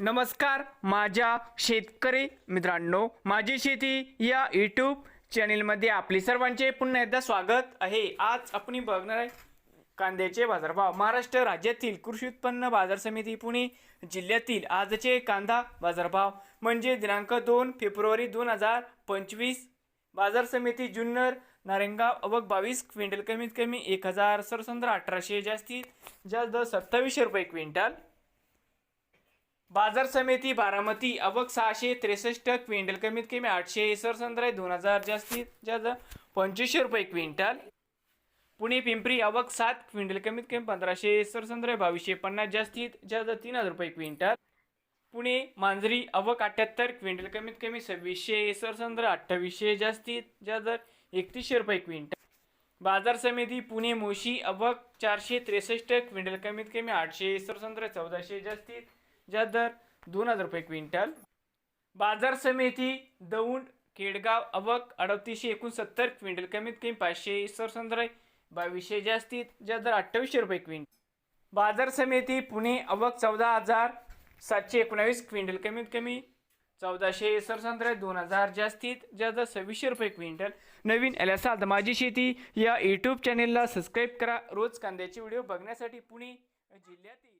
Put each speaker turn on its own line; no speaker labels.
नमस्कार माझ्या शेतकरी मित्रांनो माझी शेती या यूट्यूब चॅनेलमध्ये आपले सर्वांचे पुन्हा एकदा स्वागत आहे. आज आपण बघणार आहे कांद्याचे बाजारभाव. महाराष्ट्र राज्यातील कृषी उत्पन्न बाजार समिती पुणे जिल्ह्यातील आजचे कांदा बाजारभाव म्हणजे दिनांक दोन फेब्रुवारी दोन हजार पंचवीस. बाजार समिती जुन्नर नारेंगाव अवक बावीस क्विंटल कमीत कमी एक हजार सरसंद्र अठराशे जास्तीत जास्त सत्तावीसशे रुपये क्विंटल. बाजार समिती बारामती अवक सहाशे त्रेसष्ट क्विंटल कमीत कमी आठशे सरसंद्र दोन हजार जास्तीत जास्त पंचवीसशे रुपये क्विंटल. पुणे पिंपरी अवक सात क्विंटल कमीत कमी पंधराशे सरसंद्र बावीसशे पन्नास जास्तीत जास्त तीन हजार रुपये क्विंटल. पुणे मांजरी अवक अठ्याहत्तर क्विंटल कमीत कमी सव्वीसशे सरसंद्र अठ्ठावीसशे जास्तीत जास्त एकतीसशे रुपये क्विंटल. बाजार समिती पुणे मोशी अवक चारशे त्रेसष्ट क्विंटल कमीत कमी आठशे सरसंद्र चौदाशे जास्तीत ज्या दर दोन हजार रुपये क्विंटल. बाजार समिती दौंड केडगाव अवक अडतीसशे एकोणसत्तर क्विंटल. कमीत कमी पाचशे सरसंद्र बावीसशे जास्तीत ज्या दर अठ्ठावीसशे रुपये क्विंटल. बाजार समिती पुणे अवक चौदा हजार सातशे एकोणावीस क्विंटल. कमीत कमी चौदाशे सरसंद्र दोन हजार जास्तीत ज्यादा सव्वीसशे रुपये क्विंटल. नवीन एलएसआर माझी शेती या यूट्यूब चॅनेलला सबस्क्राईब करा. रोज कांद्याचे व्हिडिओ बघण्यासाठी पुणे जिल्ह्यातील